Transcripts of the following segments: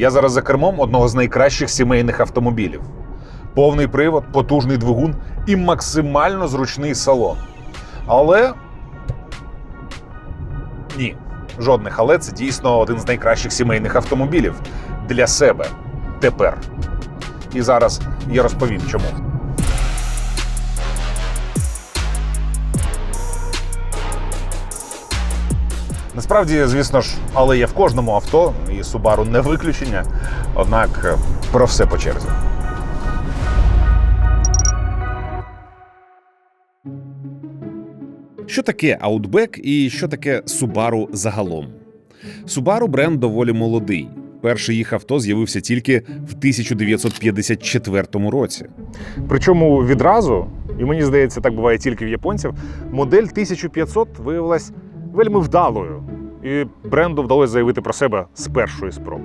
Я зараз за кермом одного з найкращих сімейних автомобілів. Повний привод, потужний двигун і максимально зручний салон. Але ні, жодних але це дійсно один з найкращих сімейних автомобілів для себе тепер. І зараз я розповім чому. Насправді, звісно ж, але є в кожному авто, і Subaru не виключення. Однак е, про все по черзі. Що таке Outback і що таке Subaru загалом? Subaru бренд доволі молодий. Перший їх авто з'явився тільки в 1954 році. Причому відразу, і мені здається, так буває тільки в японців, модель 1500 виявилась вельми вдалою, і бренду вдалося заявити про себе з першої спроби.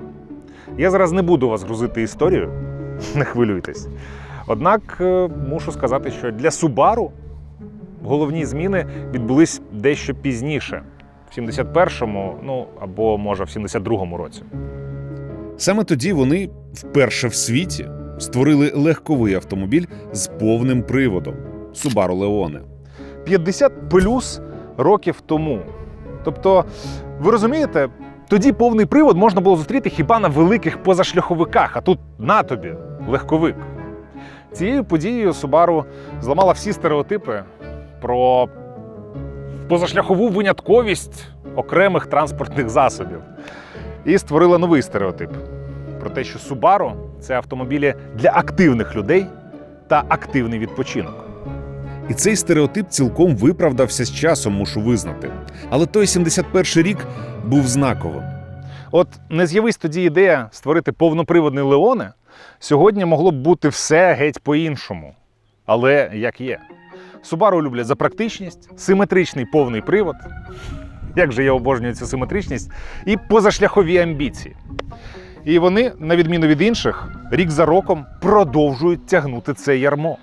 Я зараз не буду вас грузити історією, не хвилюйтесь. Однак е, мушу сказати, що для Subaru головні зміни відбулись дещо пізніше, в 71-му, ну або може в 72-му році. Саме тоді вони вперше в світі створили легковий автомобіль з повним приводом Subaru Leone. 50 плюс років тому. Тобто, ви розумієте, тоді повний привод можна було зустріти хіба на великих позашляховиках, а тут на тобі легковик. Цією подією Subaru зламала всі стереотипи про позашляхову винятковість окремих транспортних засобів і створила новий стереотип про те, що Subaru – це автомобілі для активних людей та активний відпочинок. І цей стереотип цілком виправдався з часом, мушу визнати. Але той 71-й рік був знаковим. От не з'явись тоді ідея створити повноприводний Леоне, сьогодні могло б бути все геть по-іншому. Але як є. Subaru люблять за практичність, симетричний повний привод. Як же я обожнюю цю симетричність, і позашляхові амбіції. І вони, на відміну від інших, рік за роком продовжують тягнути це ярмо.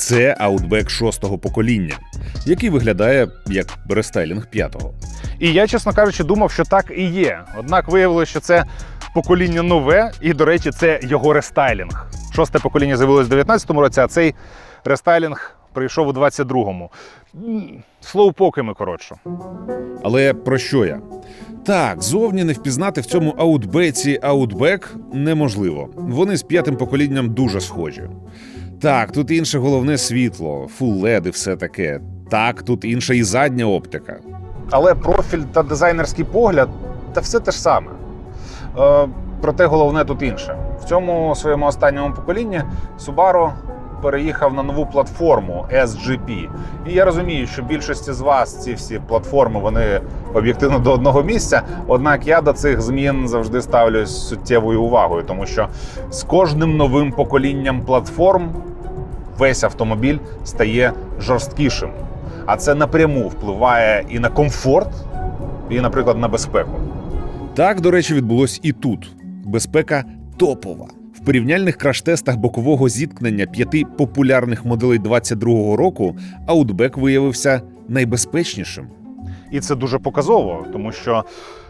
Це Outback шостого покоління, який виглядає як рестайлінг п'ятого. І я, чесно кажучи, думав, що так і є. Однак виявилося, що це покоління нове, і, до речі, це його рестайлінг. Шосте покоління з'явилось в 19-му році, а цей рестайлінг прийшов у 22-му. М, Слоупоками, коротше. Але про що я? Так, зовні не впізнати в цьому аутбеці аутбек неможливо. Вони з п'ятим поколінням дуже схожі. Так, тут інше головне світло, фул LED і все таке. Так, тут інша і задня оптика. Але профіль та дизайнерський погляд та все те ж саме. Е, проте головне тут інше. В цьому своєму останньому поколінні Subaru переїхав на нову платформу SGP. І я розумію, що більшості з вас ці всі платформи вони об'єктивно до одного місця. Однак я до цих змін завжди ставлюсь суттєвою увагою, тому що з кожним новим поколінням платформ весь автомобіль стає жорсткішим. А це напряму впливає і на комфорт, і, наприклад, на безпеку. Так, до речі, відбулось і тут. Безпека топова. В порівняльних краш-тестах бокового зіткнення п'яти популярних моделей 22-го року Outback виявився найбезпечнішим. І це дуже показово, тому що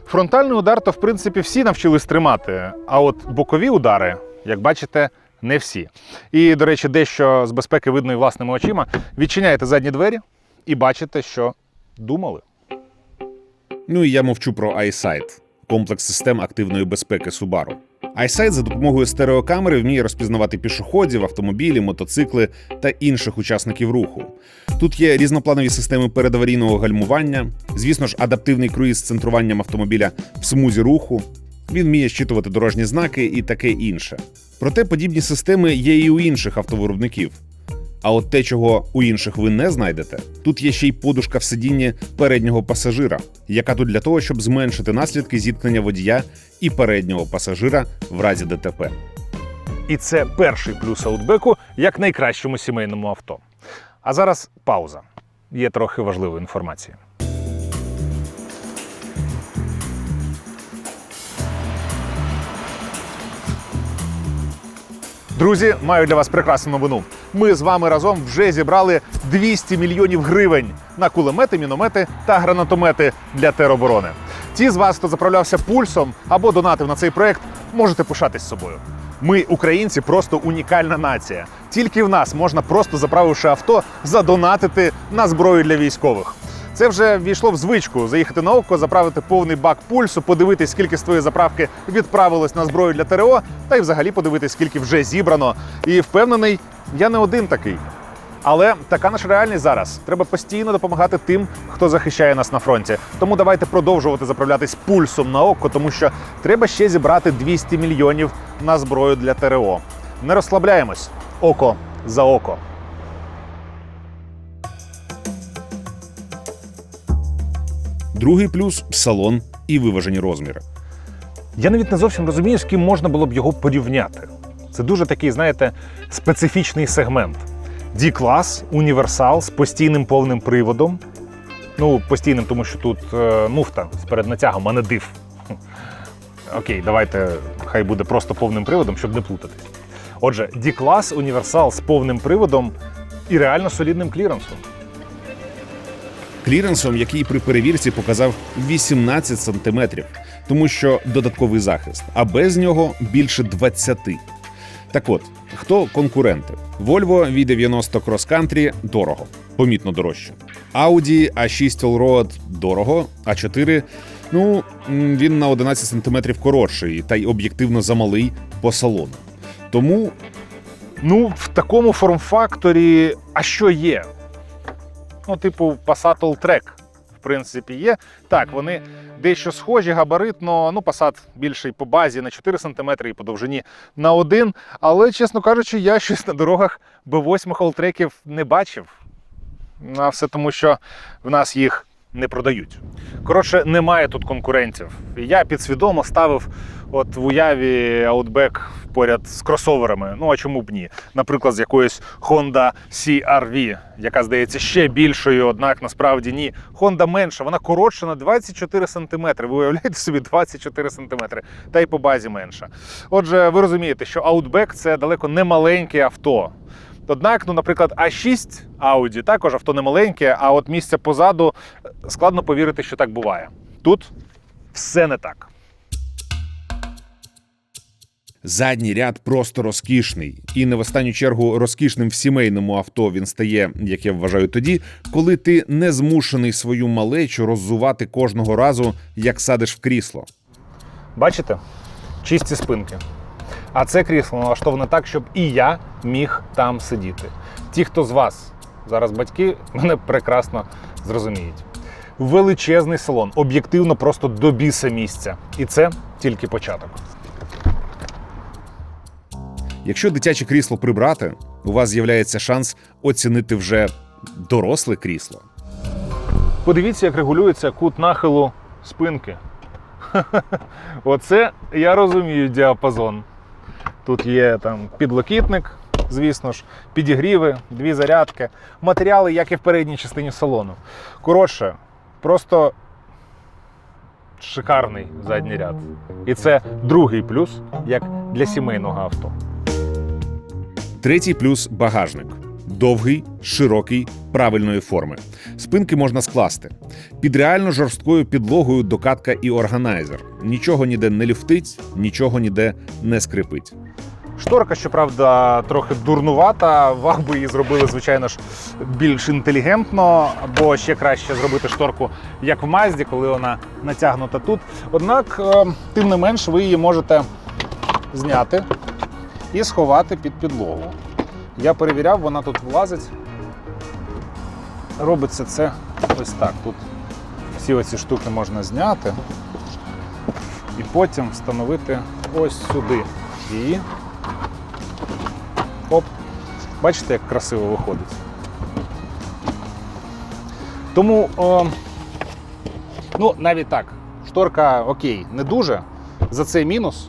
фронтальний удар, то в принципі всі навчились тримати. А от бокові удари, як бачите, не всі. І, до речі, дещо з безпеки видно і власними очима. Відчиняєте задні двері і бачите, що думали. Ну і я мовчу про iSight – комплекс систем активної безпеки Subaru. iSight за допомогою стереокамери вміє розпізнавати пішоходів, автомобілі, мотоцикли та інших учасників руху. Тут є різнопланові системи передаварійного гальмування, звісно ж, адаптивний круїз з центруванням автомобіля в смузі руху. Він вміє щитувати дорожні знаки і таке інше. Проте подібні системи є і у інших автовиробників. А от те, чого у інших ви не знайдете, тут є ще й подушка в сидінні переднього пасажира, яка тут для того, щоб зменшити наслідки зіткнення водія і переднього пасажира в разі ДТП. І це перший плюс аутбеку як найкращому сімейному авто. А зараз пауза. Є трохи важливої інформації. Друзі, маю для вас прекрасну новину. Ми з вами разом вже зібрали 200 мільйонів гривень на кулемети, міномети та гранатомети для тероборони. Ті з вас, хто заправлявся пульсом або донатив на цей проект, можете пишатись собою. Ми, українці, просто унікальна нація. Тільки в нас можна просто заправивши авто, задонатити на зброю для військових. Це вже ввійшло в звичку заїхати на око, заправити повний бак пульсу, подивитись, скільки з твоєї заправки відправилось на зброю для ТРО, та й взагалі подивитись, скільки вже зібрано. І впевнений, я не один такий. Але така наша реальність зараз. Треба постійно допомагати тим, хто захищає нас на фронті. Тому давайте продовжувати заправлятись пульсом на око, тому що треба ще зібрати 200 мільйонів на зброю для ТРО. Не розслабляємось. Око за око. Другий плюс салон і виважені розміри. Я навіть не зовсім розумію, з ким можна було б його порівняти. Це дуже такий, знаєте, специфічний сегмент. D-клас, універсал з постійним повним приводом. Ну, постійним, тому що тут е, муфта з переднатягом, а не див. Окей, давайте хай буде просто повним приводом, щоб не плутатись. Отже, D-клас, універсал з повним приводом і реально солідним кліренсом. Кліренсом, який при перевірці показав 18 сантиметрів, тому що додатковий захист, а без нього більше 20. Так от, хто конкуренти? Volvo V90 Cross Country – дорого, помітно дорожче. Audi A6 Allroad – дорого, А4 – ну, він на 11 сантиметрів коротший та й об'єктивно замалий по салону. Тому Ну, в такому форм-факторі, а що є? Ну, типу, Passat Alltrack, в принципі, є. Так, вони дещо схожі габаритно. Ну, Passat більший по базі на 4 см і по довжині на 1. Але, чесно кажучи, я щось на дорогах B8 Alltrackів не бачив. А все тому, що в нас їх не продають. Коротше, немає тут конкурентів. Я підсвідомо ставив от в уяві Outback поряд з кросоверами. Ну а чому б ні? Наприклад, з якоюсь Honda CR-V, яка здається ще більшою, однак насправді ні. Honda менша, вона коротша на 24 см. Ви уявляєте собі 24 см, та й по базі менша. Отже, ви розумієте, що Outback це далеко не маленьке авто. Однак, ну, наприклад, А6 Audi також авто не маленьке, а от місця позаду е, складно повірити, що так буває. Тут все не так. Задній ряд просто розкішний, і не в останню чергу розкішним в сімейному авто він стає, як я вважаю, тоді, коли ти не змушений свою малечу роззувати кожного разу, як садиш в крісло. Бачите? Чисті спинки. А це крісло налаштоване так, щоб і я міг там сидіти. Ті, хто з вас зараз батьки, мене прекрасно зрозуміють. Величезний салон, об'єктивно просто до біса місця. І це тільки початок. Якщо дитяче крісло прибрати, у вас з'являється шанс оцінити вже доросле крісло. Подивіться, як регулюється кут нахилу спинки. Оце я розумію діапазон. Тут є там підлокітник, звісно ж, підігріви, дві зарядки, матеріали, як і в передній частині салону. Коротше, просто шикарний задній ряд. І це другий плюс, як для сімейного авто. Третій плюс багажник. Довгий, широкий, правильної форми. Спинки можна скласти. Під реально жорсткою підлогою докатка і органайзер. Нічого ніде не люфтить, нічого ніде не скрипить. Шторка, щоправда, трохи дурнувата. Вам би її зробили, звичайно ж, більш інтелігентно, або ще краще зробити шторку, як в Мазді, коли вона натягнута тут. Однак, е, тим не менш, ви її можете зняти і сховати під підлогу. Я перевіряв, вона тут влазить. Робиться це ось так. Тут всі оці штуки можна зняти і потім встановити ось сюди її. Оп. Бачите, як красиво виходить. Тому, о, ну, навіть так, шторка окей, не дуже. За це мінус.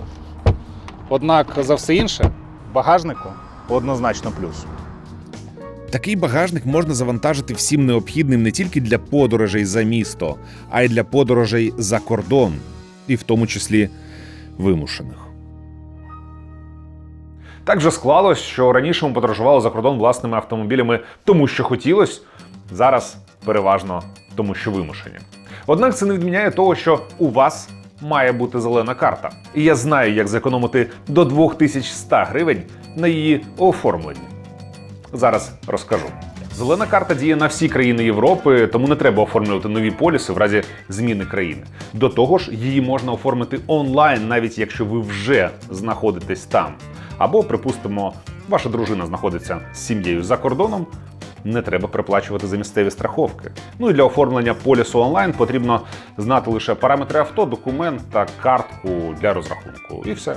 Однак за все інше, багажнику однозначно плюс. Такий багажник можна завантажити всім необхідним не тільки для подорожей за місто, а й для подорожей за кордон, і в тому числі вимушених. Так же склалось, що раніше ми подорожували за кордон власними автомобілями, тому що хотілось, зараз переважно тому, що вимушені. Однак це не відміняє того, що у вас має бути зелена карта. І я знаю, як зекономити до 2100 гривень на її оформленні. Зараз розкажу. Зелена карта діє на всі країни Європи, тому не треба оформлювати нові поліси в разі зміни країни. До того ж, її можна оформити онлайн, навіть якщо ви вже знаходитесь там. Або, припустимо, ваша дружина знаходиться з сім'єю за кордоном. Не треба приплачувати за місцеві страховки. Ну і для оформлення полісу онлайн потрібно знати лише параметри авто, документ та картку для розрахунку. І все.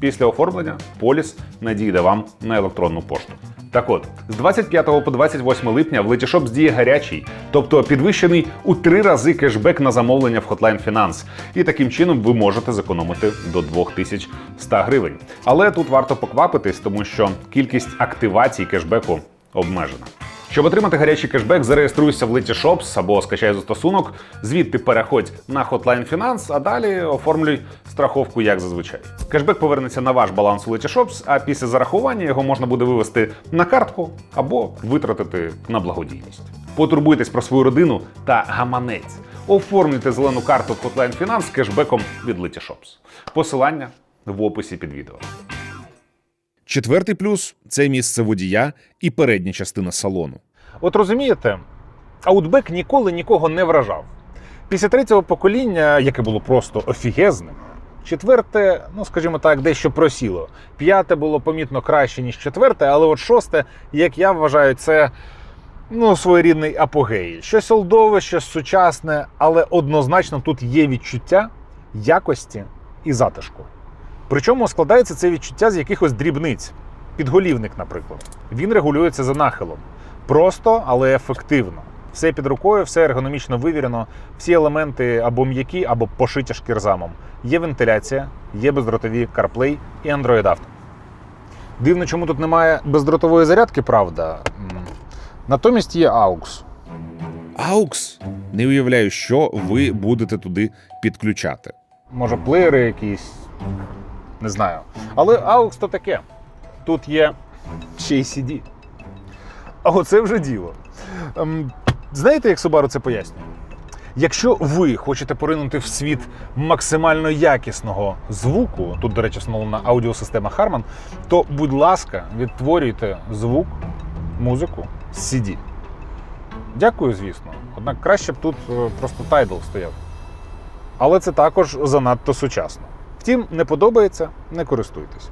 Після оформлення поліс надійде вам на електронну пошту. Так от, з 25 по 28 липня в Letyshops діє гарячий, тобто підвищений у три рази кешбек на замовлення в Hotline Finance. І таким чином ви можете зекономити до 2100 гривень. Але тут варто поквапитись, тому що кількість активацій кешбеку обмежена. Щоб отримати гарячий кешбек, зареєструйся в Letyshops або скачай застосунок, звідти переходь на Hotline Finance, а далі оформлюй страховку як зазвичай. Кешбек повернеться на ваш баланс у Letyshops, а після зарахування його можна буде вивести на картку або витратити на благодійність. Потурбуйтесь про свою родину та гаманець. Оформлюйте зелену карту Hotline Finance з кешбеком від Letyshops. Посилання в описі під відео. Четвертий плюс це місце водія і передня частина салону. От розумієте, Outback ніколи нікого не вражав. Після третього покоління, яке було просто офігезним, четверте, ну скажімо так, дещо просіло. П'яте було помітно краще, ніж четверте, але от шосте, як я вважаю, це ну, своєрідний апогей. Щось олдове, щось сучасне, але однозначно тут є відчуття якості і затишку. Причому складається це відчуття з якихось дрібниць. Підголівник, наприклад. Він регулюється за нахилом. Просто, але ефективно. Все під рукою, все ергономічно вивірено, всі елементи або м'які, або пошиті шкірзамом. Є вентиляція, є бездротові CarPlay і Android Auto. Дивно, чому тут немає бездротової зарядки, правда. Натомість є AUX. AUX. Не уявляю, що ви будете туди підключати. Може, плеєри якісь. Не знаю. Але AUX то таке. Тут є ще й CD. А оце вже діло. Ем, знаєте, як Subaru це пояснює? Якщо ви хочете поринути в світ максимально якісного звуку, тут, до речі, встановлена аудіосистема Harman, то, будь ласка, відтворюйте звук, музику з CD. Дякую, звісно. Однак краще б тут е, просто Tidal стояв. Але це також занадто сучасно. Втім, не подобається, не користуйтесь.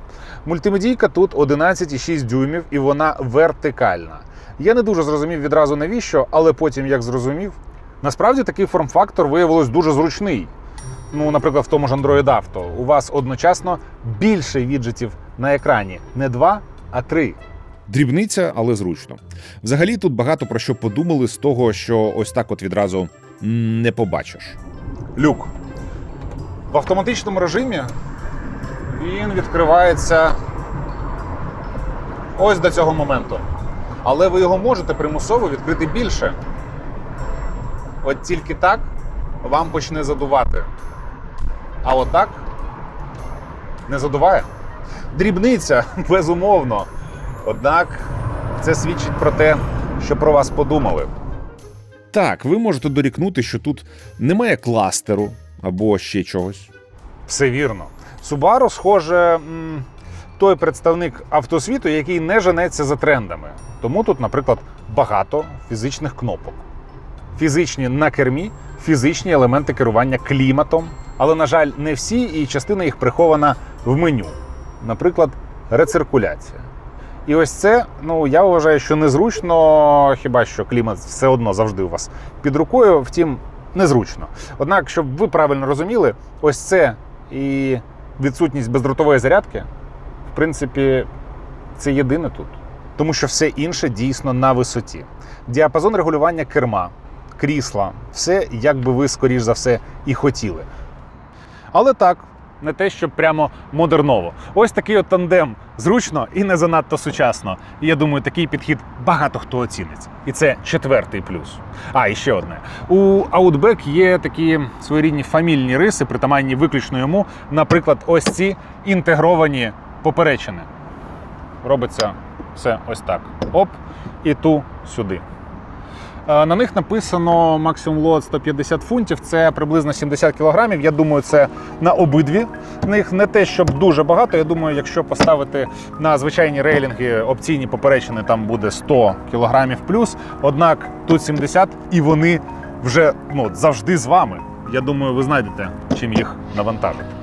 Мультимедійка тут 11,6 дюймів і вона вертикальна. Я не дуже зрозумів відразу навіщо, але потім як зрозумів, насправді такий форм-фактор виявилось дуже зручний. Ну, наприклад, в тому ж Android Auto у вас одночасно більше віджитів на екрані, не два, а три. Дрібниця, але зручно. Взагалі тут багато про що подумали з того, що ось так от відразу не побачиш. люк. В автоматичному режимі він відкривається ось до цього моменту. Але ви його можете примусово відкрити більше. От тільки так вам почне задувати. А отак не задуває. Дрібниця, безумовно. Однак це свідчить про те, що про вас подумали. Так, ви можете дорікнути, що тут немає кластеру або ще чогось. Все вірно. Subaru, схоже, той представник автосвіту, який не женеться за трендами. Тому тут, наприклад, багато фізичних кнопок. Фізичні на кермі, фізичні елементи керування кліматом. Але, на жаль, не всі, і частина їх прихована в меню. Наприклад, рециркуляція. І ось це, ну я вважаю, що незручно, хіба що клімат все одно завжди у вас під рукою, втім, незручно. Однак, щоб ви правильно розуміли, ось це і відсутність бездротової зарядки, в принципі, це єдине тут. Тому що все інше дійсно на висоті. Діапазон регулювання керма, крісла, все як би ви, скоріш за все, і хотіли. Але так, не те, що прямо модерново. Ось такий от тандем зручно і не занадто сучасно. І я думаю, такий підхід багато хто оцінить. І це четвертий плюс. А, і ще одне. У Outback є такі своєрідні фамільні риси, притаманні виключно йому. Наприклад, ось ці інтегровані поперечини. Робиться все ось так. Оп, і ту сюди. Е, На них написано максимум лот 150 фунтів, це приблизно 70 кілограмів. Я думаю, це на обидві. них не те, щоб дуже багато. Я думаю, якщо поставити на звичайні рейлінги опційні поперечини, там буде 100 кілограмів плюс. Однак тут 70, і вони вже ну, завжди з вами. Я думаю, ви знайдете, чим їх навантажити.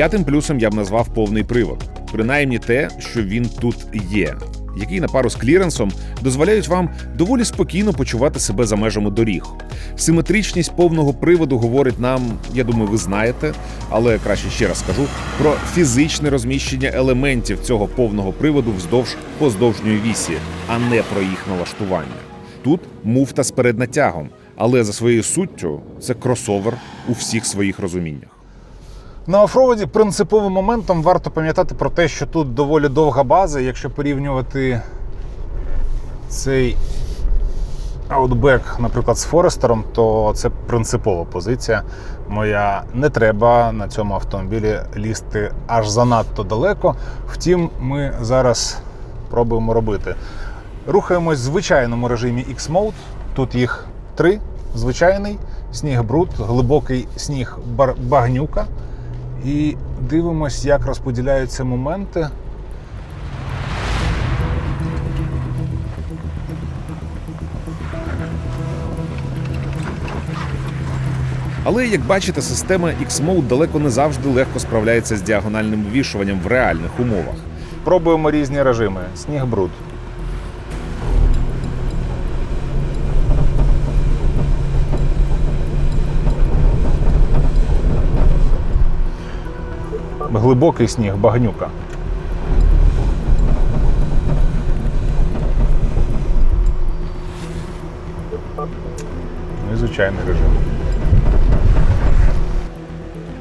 П'ятим плюсом я б назвав повний привод, принаймні те, що він тут є, який на пару з кліренсом дозволяють вам доволі спокійно почувати себе за межами доріг. Симетричність повного приводу говорить нам, я думаю, ви знаєте, але краще ще раз скажу про фізичне розміщення елементів цього повного приводу вздовж поздовжньої вісі, а не про їх налаштування. Тут муфта з переднатягом, але за своєю суттю це кросовер у всіх своїх розуміннях. На офроуді принциповим моментом варто пам'ятати про те, що тут доволі довга база. Якщо порівнювати цей Outback, наприклад, з Форестером, то це принципова позиція моя. Не треба на цьому автомобілі лізти аж занадто далеко. Втім, ми зараз пробуємо робити. Рухаємось в звичайному режимі X-Mode. Тут їх три: звичайний сніг бруд, глибокий сніг багнюка. І дивимось, як розподіляються моменти. Але як бачите, система X-Mode далеко не завжди легко справляється з діагональним вивішуванням в реальних умовах. Пробуємо різні режими. Сніг бруд. Глибокий сніг, багнюка. Ну і звичайний режим.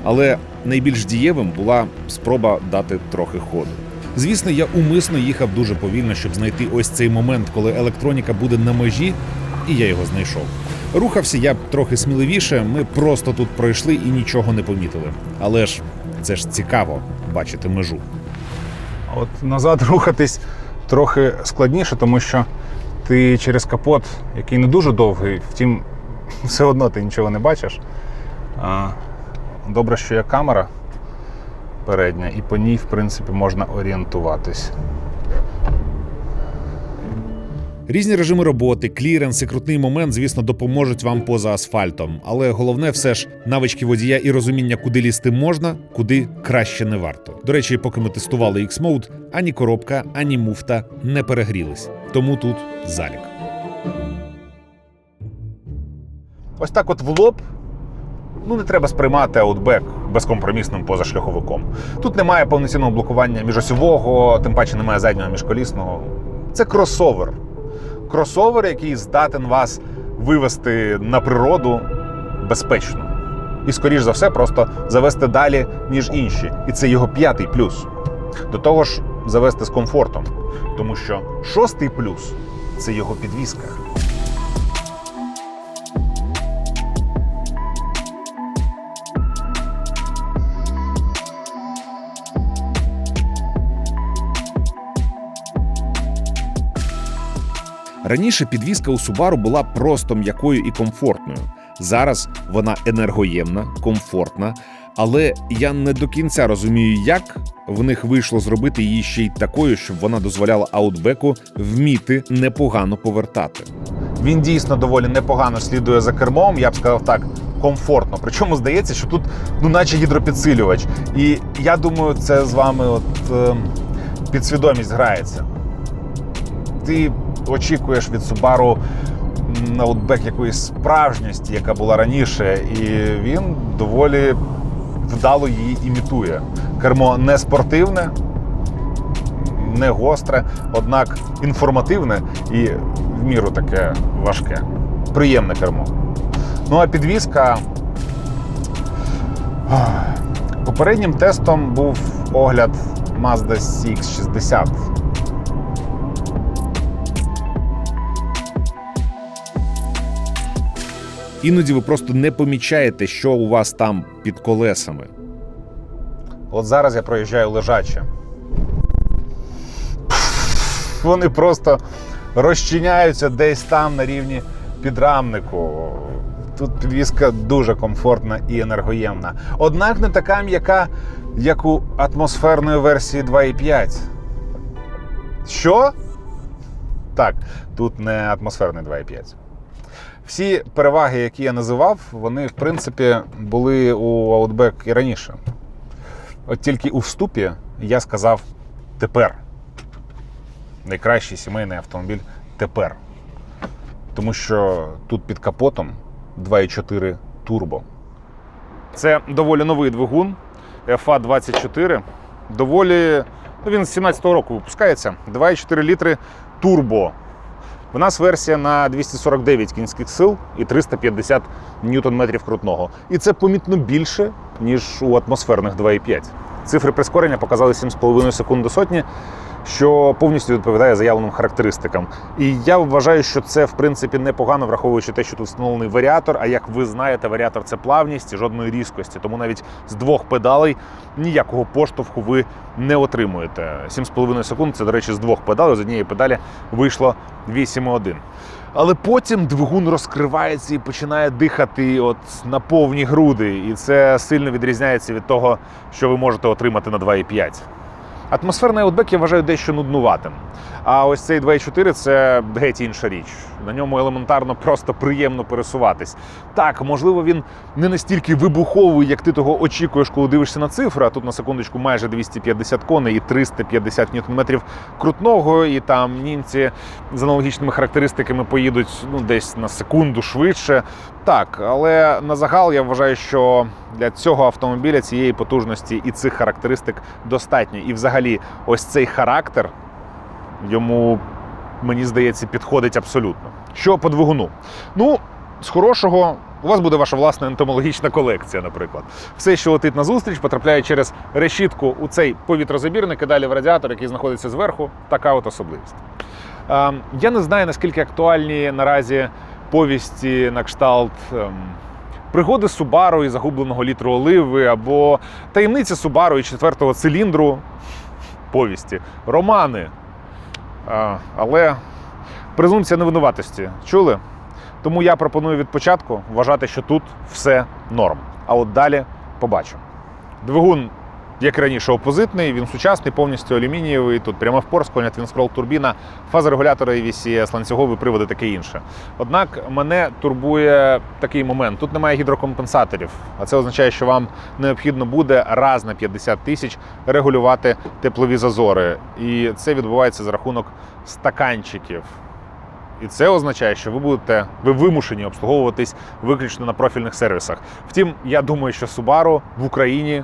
Але найбільш дієвим була спроба дати трохи ходу. Звісно, я умисно їхав дуже повільно, щоб знайти ось цей момент, коли електроніка буде на межі, і я його знайшов. Рухався я трохи сміливіше. Ми просто тут пройшли і нічого не помітили. Але ж це ж цікаво бачити межу. От назад рухатись трохи складніше, тому що ти через капот, який не дуже довгий, втім, все одно ти нічого не бачиш. Добре, що є камера передня, і по ній, в принципі, можна орієнтуватись. Різні режими роботи, кліренс і крутний момент, звісно, допоможуть вам поза асфальтом. Але головне все ж навички водія і розуміння, куди лізти можна, куди краще не варто. До речі, поки ми тестували X-Mode, ані коробка, ані муфта не перегрілись. Тому тут залік. Ось так от в лоб. Ну, не треба сприймати аутбек безкомпромісним позашляховиком. Тут немає повноцінного блокування міжосьового, тим паче немає заднього міжколісного. Це кросовер. Кросовер, який здатен вас вивести на природу безпечно. І, скоріш за все, просто завести далі, ніж інші. І це його п'ятий плюс. До того ж, завести з комфортом. Тому що шостий плюс це його підвізка. Раніше підвізка у Subaru була просто м'якою і комфортною. Зараз вона енергоємна, комфортна, але я не до кінця розумію, як в них вийшло зробити її ще й такою, щоб вона дозволяла аутбеку вміти непогано повертати. Він дійсно доволі непогано слідує за кермом, я б сказав так, комфортно. Причому здається, що тут, ну, наче гідропідсилювач. І я думаю, це з вами от, е, підсвідомість грається. Ти очікуєш від Subaru ноутбек якоїсь справжності, яка була раніше, і він доволі вдало її імітує. Кермо не спортивне, не гостре, однак інформативне і в міру таке важке. Приємне кермо. Ну а підвізка. Попереднім тестом був огляд Mazda CX-60. Іноді ви просто не помічаєте, що у вас там під колесами. От зараз я проїжджаю лежаче. Вони просто розчиняються десь там на рівні підрамнику. Тут підвізка дуже комфортна і енергоємна. Однак не така м'яка, як у атмосферної версії 2.5. Що? Так, тут не атмосферний 2.5. Всі переваги, які я називав, вони, в принципі, були у Outback і раніше. От тільки у вступі я сказав тепер. Найкращий сімейний автомобіль тепер. Тому що тут під капотом 2,4 турбо. Це доволі новий двигун FA24. Доволі. Ну, він з 17-го року випускається. 2,4 літри турбо. У нас версія на 249 кінських сил і 350 ньютон-метрів крутного. І це помітно більше, ніж у атмосферних 2,5. Цифри прискорення показали 7,5 секунд до сотні, що повністю відповідає заявленим характеристикам. І я вважаю, що це в принципі непогано, враховуючи те, що тут встановлений варіатор. А як ви знаєте, варіатор це плавність жодної різкості. Тому навіть з двох педалей ніякого поштовху ви не отримуєте. 7,5 секунд це, до речі, з двох педалей, з однієї педалі вийшло 8,1. Але потім двигун розкривається і починає дихати от на повні груди. І це сильно відрізняється від того, що ви можете отримати на 2,5. Атмосферний аутбек я вважаю дещо нуднуватим. А ось цей 2.4 це геть інша річ. На ньому елементарно просто приємно пересуватись. Так, можливо, він не настільки вибуховий, як ти того очікуєш, коли дивишся на цифри. А тут на секундочку майже 250 коней і 350 ньютон-метрів крутного. І там німці з аналогічними характеристиками поїдуть ну, десь на секунду швидше. Так, але на загал я вважаю, що для цього автомобіля цієї потужності і цих характеристик достатньо. І взагалі, ось цей характер йому, мені здається, підходить абсолютно. Що по двигуну? Ну, з хорошого. У вас буде ваша власна ентомологічна колекція, наприклад. Все, що летить на зустріч, потрапляє через решітку у цей повітрозабірник і далі в радіатор, який знаходиться зверху. Така от особливість. Е, Я не знаю, наскільки актуальні наразі повісті на кшталт ем, пригоди Субару і загубленого літру оливи, або таємниця Субару і четвертого циліндру повісті, романи. Але презумпція невинуватості. Чули? Тому я пропоную від початку вважати, що тут все норм. А от далі побачимо. Двигун, як і раніше, опозитний, він сучасний, повністю алюмінієвий. Тут прямо прямовпор, сконя твінскрол турбіна, фазорегулятори EVCS, ланцюгові приводи, таке інше. Однак мене турбує такий момент: тут немає гідрокомпенсаторів, а це означає, що вам необхідно буде раз на 50 тисяч регулювати теплові зазори. І це відбувається за рахунок стаканчиків. І це означає, що ви будете ви вимушені обслуговуватись виключно на профільних сервісах. Втім, я думаю, що Subaru в Україні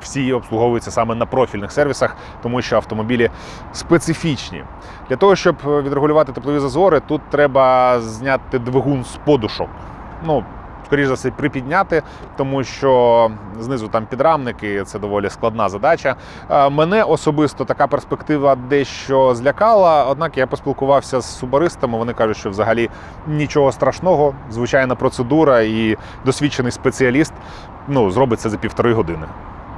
всі обслуговуються саме на профільних сервісах, тому що автомобілі специфічні. Для того, щоб відрегулювати теплові зазори, тут треба зняти двигун з подушок. Ну, скоріш за все, припідняти, тому що знизу там підрамники, це доволі складна задача. Е, Мене особисто така перспектива дещо злякала. Однак я поспілкувався з субаристами. Вони кажуть, що взагалі нічого страшного, звичайна процедура і досвідчений спеціаліст ну, зробить це за півтори години.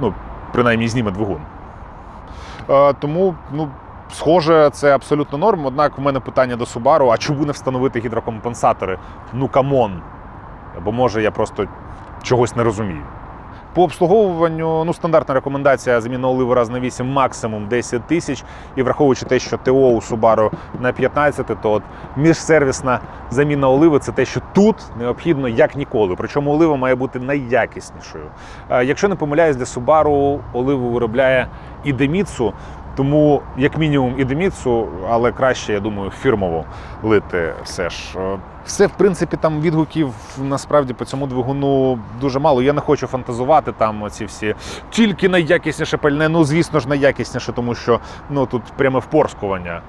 Ну, принаймні, зніме двигун. Е, Тому, ну. Схоже, це абсолютно норм. Однак в мене питання до Subaru, а чому не встановити гідрокомпенсатори? Ну камон. Або може я просто чогось не розумію. По обслуговуванню ну, стандартна рекомендація заміна оливи раз на 8, максимум 10 тисяч. І враховуючи те, що ТО у Subaru на 15, то от міжсервісна заміна оливи це те, що тут необхідно як ніколи. Причому олива має бути найякіснішою. Якщо не помиляюсь, для Subaru оливу виробляє Ідеміцу, тому, як мінімум, ідеміцу, але краще, я думаю, фірмово лити все ж. Е, Все, в принципі, там відгуків насправді по цьому двигуну дуже мало. Я не хочу фантазувати там оці всі тільки найякісніше пальне. Ну, звісно ж, найякісніше, тому що ну, тут пряме впорскування.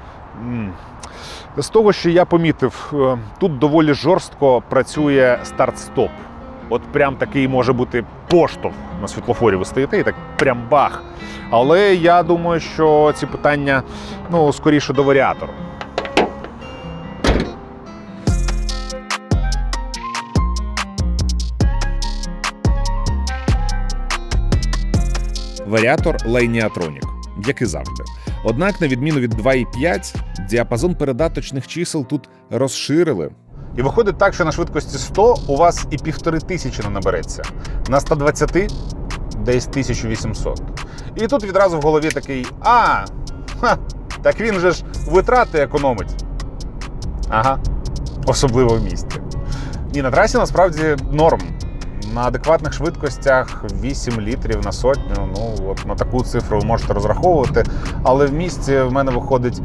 З того, що я помітив, е, тут доволі жорстко працює старт-стоп. От прям такий може бути поштовх на світлофорі ви стоїте і так прям бах. Але я думаю, що ці питання ну, скоріше до варіатору. Варіатор Лейніатронік, як і завжди. Однак, на відміну від 2,5, діапазон передаточних чисел тут розширили. І виходить так, що на швидкості 100 у вас і півтори тисячі не набереться. На 120 десь 1800. І тут відразу в голові такий: а, ха, так він же ж витрати економить. Ага, особливо в місті. Ні, на трасі насправді норм. На адекватних швидкостях 8 літрів на сотню. Ну, от на таку цифру ви можете розраховувати. Але в місті в мене виходить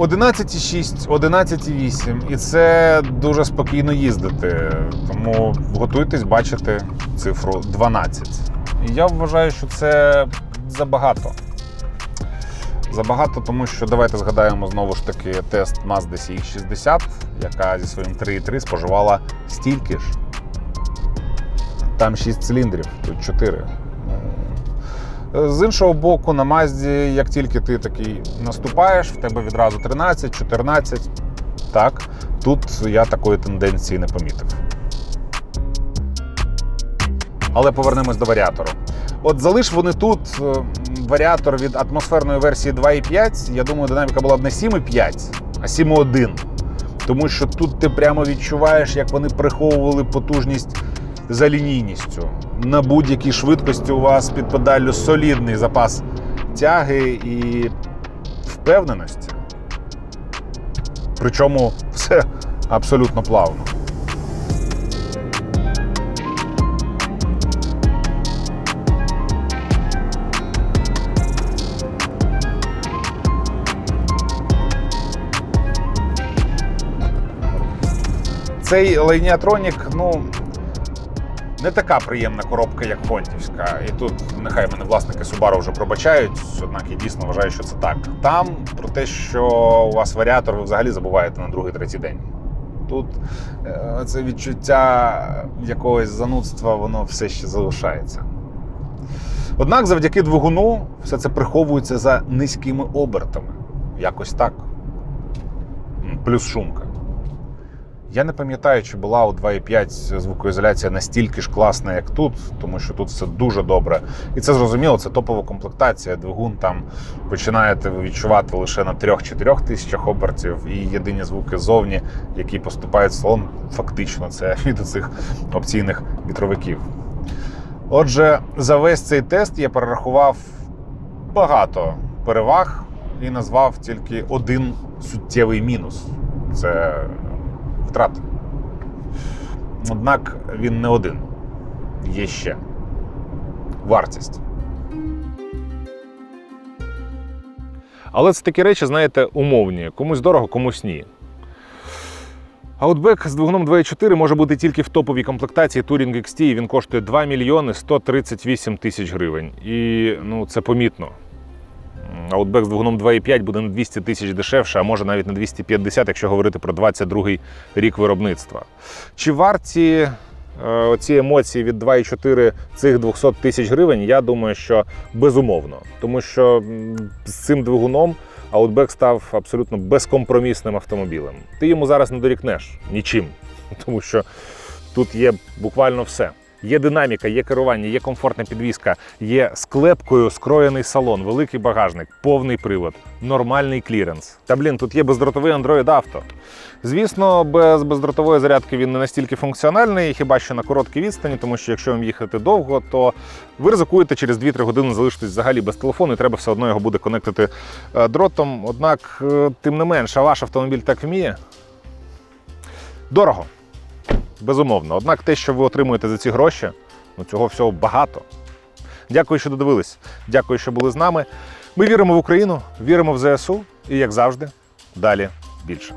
11,6, 11,8. І це дуже спокійно їздити. Тому готуйтесь бачити цифру 12. І я вважаю, що це забагато. Забагато, тому що давайте згадаємо знову ж таки тест Mazda CX-60, яка зі своїм 3.3 споживала стільки ж. Там 6 циліндрів, тут 4. З іншого боку, на Мазді, як тільки ти такий наступаєш, в тебе відразу 13, 14. Так, тут я такої тенденції не помітив. Але повернемось до варіатору. От залиш вони тут е, варіатор від атмосферної версії 2.5. Я думаю, динаміка була б не 7.5, а 7.1. Тому що тут ти прямо відчуваєш, як вони приховували потужність за лінійністю. На будь-якій швидкості у вас під педаллю солідний запас тяги і впевненості. Причому все абсолютно плавно. Цей лейніатронік, ну, не така приємна коробка, як Фонтівська. І тут нехай мене власники Subaru вже пробачають, однак я дійсно вважаю, що це так. Там про те, що у вас варіатор, ви взагалі забуваєте на другий третій день. Тут е, це відчуття якогось занудства, воно все ще залишається. Однак завдяки двигуну все це приховується за низькими обертами. Якось так. Плюс шумка. Я не пам'ятаю, чи була у 2.5 звукоізоляція настільки ж класна, як тут, тому що тут все дуже добре. І це зрозуміло, це топова комплектація. Двигун там починаєте відчувати лише на 3-4 тисячах обертів, і єдині звуки ззовні, які поступають в салон, фактично це від цих опційних вітровиків. Отже, за весь цей тест я перерахував багато переваг і назвав тільки один суттєвий мінус це втрати. Однак він не один. Є ще вартість. Але це такі речі, знаєте, умовні. Комусь дорого, комусь ні. Outback з двигуном 2.4 може бути тільки в топовій комплектації Touring XT, і він коштує 2 мільйони 138 тисяч гривень. І ну, це помітно. Outback з двигуном 2.5 буде на 200 тисяч дешевше, а може навіть на 250, якщо говорити про 22-й рік виробництва. Чи варті е, оці емоції від 2,4 цих 200 тисяч гривень? Я думаю, що безумовно. Тому що з цим двигуном Outback став абсолютно безкомпромісним автомобілем. Ти йому зараз не дорікнеш нічим, тому що тут є буквально все. Є динаміка, є керування, є комфортна підвізка, є склепкою скроєний салон, великий багажник, повний привод, нормальний кліренс. Та блін, тут є бездротовий Android Auto. Звісно, без бездротової зарядки він не настільки функціональний, хіба що на короткій відстані, тому що якщо вам їхати довго, то ви ризикуєте через 2-3 години залишитись взагалі без телефону, і треба все одно його буде конектити е, дротом. Однак, е, тим не менш, а ваш автомобіль так вміє. Дорого. Безумовно. Однак те, що ви отримуєте за ці гроші, ну цього всього багато. Дякую, що додивились. Дякую, що були з нами. Ми віримо в Україну, віримо в ЗСУ і, як завжди, далі більше.